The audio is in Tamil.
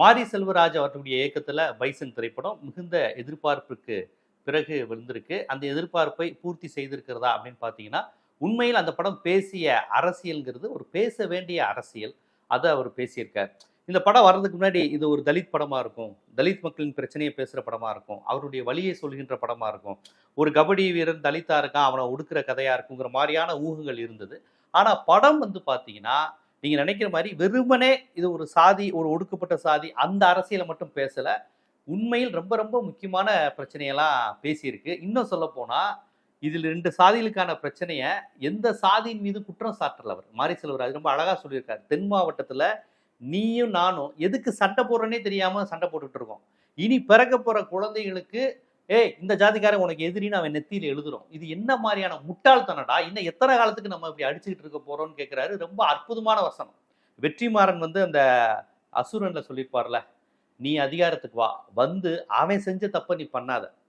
மாரி செல்வராஜ் அவர்களுடைய இயக்கத்தில் பைசன் திரைப்படம் மிகுந்த எதிர்பார்ப்புக்கு பிறகு வந்திருக்கு அந்த எதிர்பார்ப்பை பூர்த்தி செய்திருக்கிறதா அப்படின்னு பார்த்தீங்கன்னா உண்மையில் அந்த படம் பேசிய அரசியல்ங்கிறது ஒரு பேச வேண்டிய அரசியல். அதை அவர் பேசியிருக்கார். இந்த படம் வர்றதுக்கு முன்னாடி இது ஒரு தலித் படமாக இருக்கும். தலித் மக்களின் பிரச்சனையை பேசுகிற படமாக இருக்கும். அவருடைய வழியை சொல்கின்ற படமாக இருக்கும். ஒரு கபடி வீரன் தலித்தாக இருக்கான் அவனை ஒடுக்கிற கதையாக இருக்குங்கிற மாதிரியான ஊகங்கள் இருந்தது. ஆனால் படம் வந்து பார்த்தீங்கன்னா நீங்க நினைக்கிற மாதிரி வெறுமனே இது ஒரு சாதி ஒரு ஒடுக்கப்பட்ட சாதி அந்த அரசியலை மட்டும் பேசல. உண்மையில் ரொம்ப ரொம்ப முக்கியமான பிரச்சனையெல்லாம் பேசியிருக்கு. இன்னும் சொல்ல போனா இதில் ரெண்டு சாதிகளுக்கான பிரச்சனையை எந்த சாதியின் மீது குற்றம் சாட்டல அவர். மாரி செல்வராஜ் ரொம்ப அழகாக சொல்லியிருக்காரு. தென் மாவட்டத்தில் நீயும் நானும் எதுக்கு சண்டை போடுறேனே தெரியாமல் சண்டை போட்டுட்டு இருக்கோம். இனி பிறக்க போகிற குழந்தைகளுக்கு ஏய் இந்த ஜாதிக்காரன் உனக்கு எதிரின்னு அவன் நெத்தியில் எழுதுறோம். இது என்ன மாதிரியான முட்டாள்தனடா? இன்னும் எத்தனை காலத்துக்கு நம்ம இப்படி அடிச்சுக்கிட்டு இருக்க போறோம்னு கேட்கிறாரு ரொம்ப அற்புதமான வசனம். வெற்றிமாறன் வந்து அந்த அசுரன்ல சொல்லியிருப்பார்ல நீ அதிகாரத்துக்கு வா. வந்து அவன் செஞ்ச தப்ப நீ பண்ணாத.